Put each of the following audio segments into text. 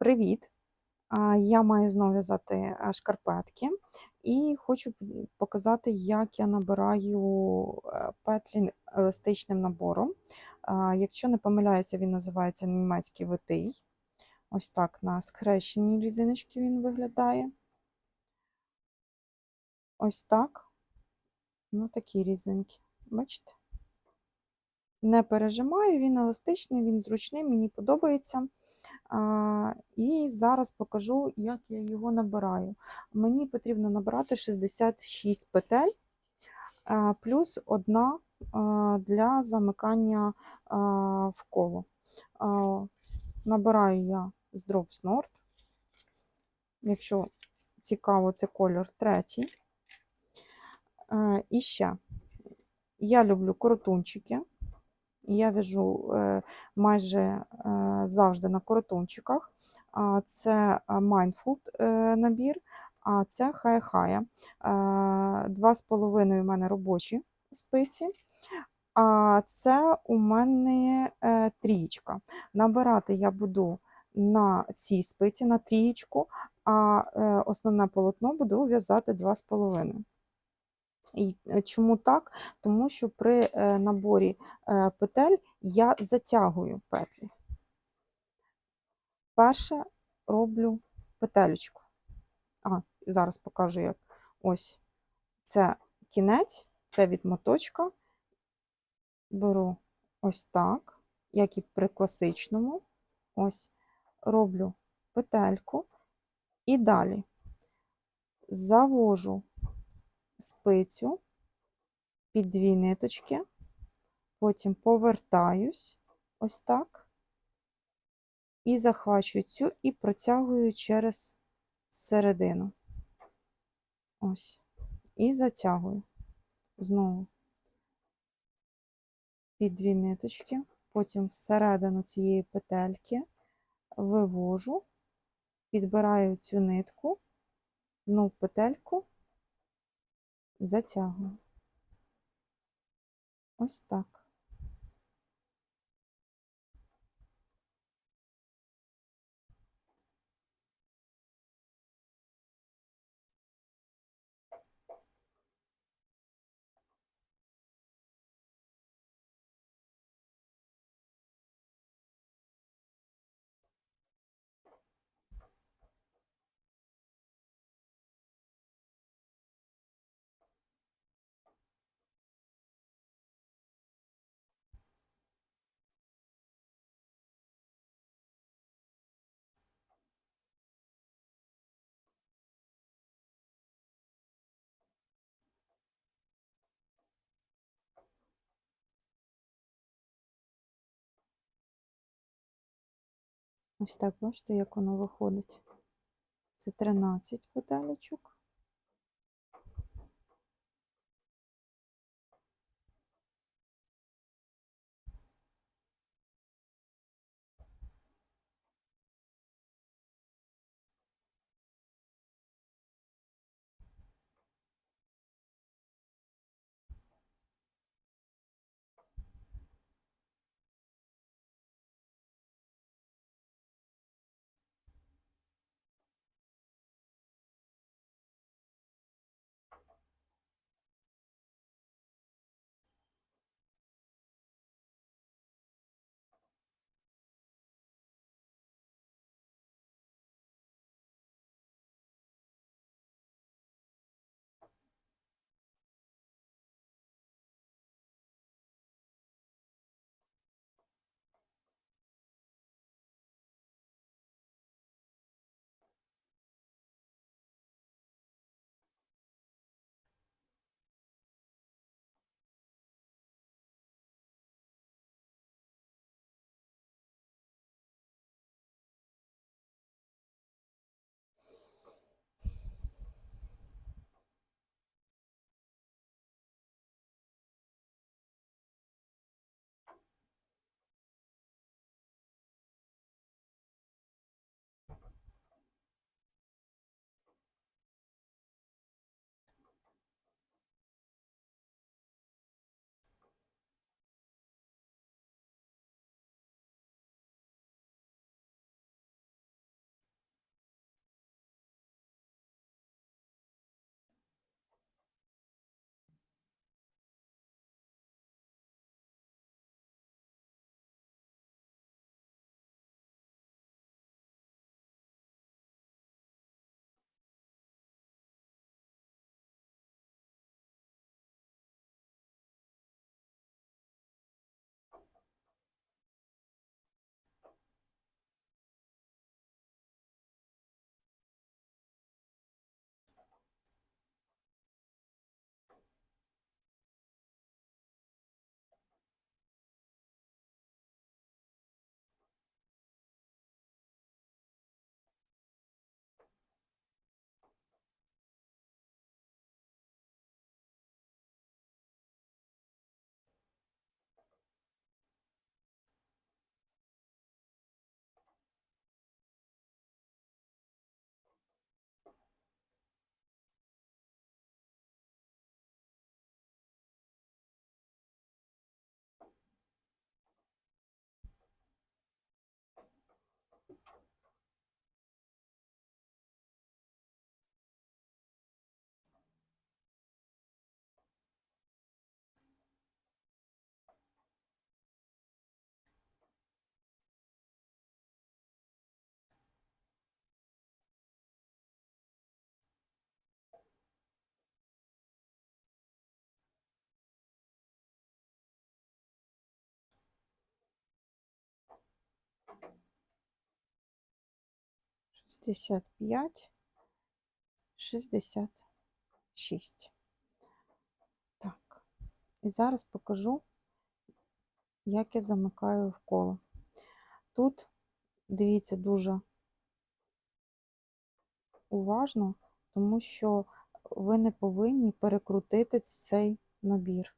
Привіт! Я маю знову в'язати шкарпетки і хочу показати, як я набираю е, петлі еластичним набором. Якщо не помиляюся, він називається німецький витий. Ось так на скрещеній різиночці він виглядає. Ось так. Ну, такі різинки. Бачите? Не пережимаю, він еластичний, він зручний, мені подобається. А, І зараз покажу, як я його набираю. Мені потрібно набирати 66 петель, а, плюс одна а, для замикання а, в коло. А, Набираю я з Drops Nord. Якщо цікаво, це колір третій. А, І ще я люблю коротунчики. Я в'яжу е, майже е, завжди на коротунчиках. Це Mindful е, набір, а це Хая-Хая. Два з половиною у мене робочі спиці. А це у мене трієчка. Набирати я буду на цій спиці, на трієчку, а основне полотно буду в'язати 2,5. І е, чому так? Тому що при е, наборі е, петель я затягую петлі. Перше роблю петелечку. А, зараз покажу, як ось це кінець, це від моточка. Беру ось так, як і при класичному. Ось роблю петельку і далі завожу спицю під дві ниточки, потім повертаюсь ось так, і захвачую цю і протягую через середину. Ось. І затягую знову під дві ниточки, потім всередину цієї петельки вивожу, підбираю цю нитку, знову петельку затягую. Ось так. Ось так, бачите, як воно виходить. Це 13 петелечок. 65, 66. Так. І зараз покажу, як я замикаю в коло. Тут, дивіться, дуже уважно, тому що ви не повинні перекрутити цей набір.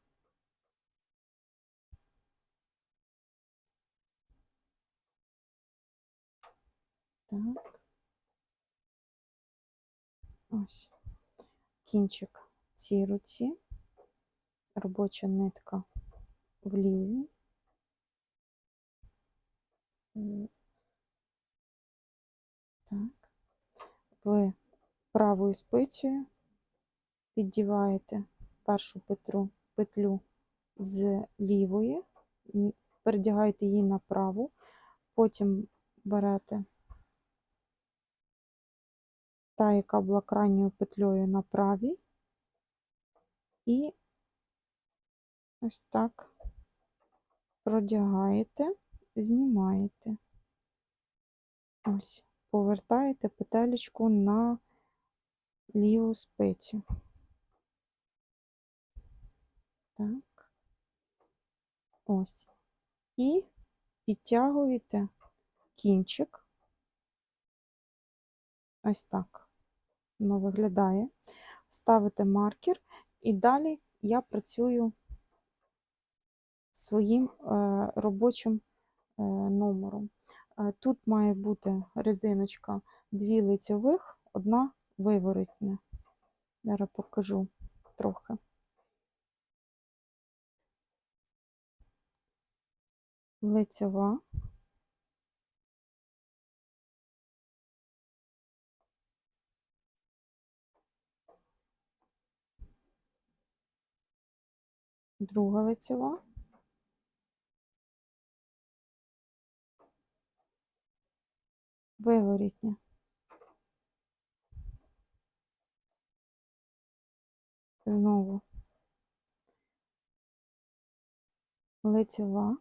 Так. Ось. Кінчик цій руці, робоча нитка в лівій. Так. Ви правою спицею піддіваєте першу петру, петлю з лівої, передягаєте її на праву, потім берете та, яка була крайньою петлею на правій, і ось так продягаєте, знімаєте. Ось, повертаєте петелечку на ліву спицю. Так. Ось. І підтягуєте кінчик. Ось так воно виглядає. Ставите маркер, і далі я працюю своїм е, робочим е, номером. Е, Тут має бути резиночка дві лицьових, одна виворотня. Зараз покажу трохи. Лицьова. Друга лицьова. Виворітня. Знову лицьова.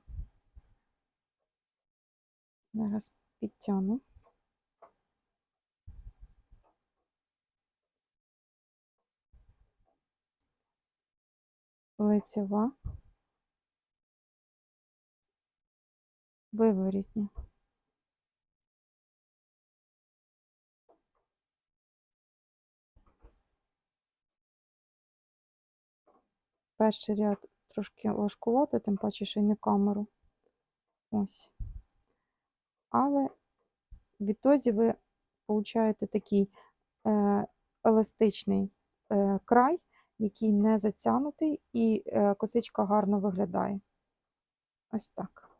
Зараз підтягну. Лицьова. Виворітня. Перший ряд трошки важкувато, тим паче, що й не камеру. Ось. Але відтоді ви получаєте такий е, еластичний е, край, який не затягнутий, і е, косичка гарно виглядає. Ось так.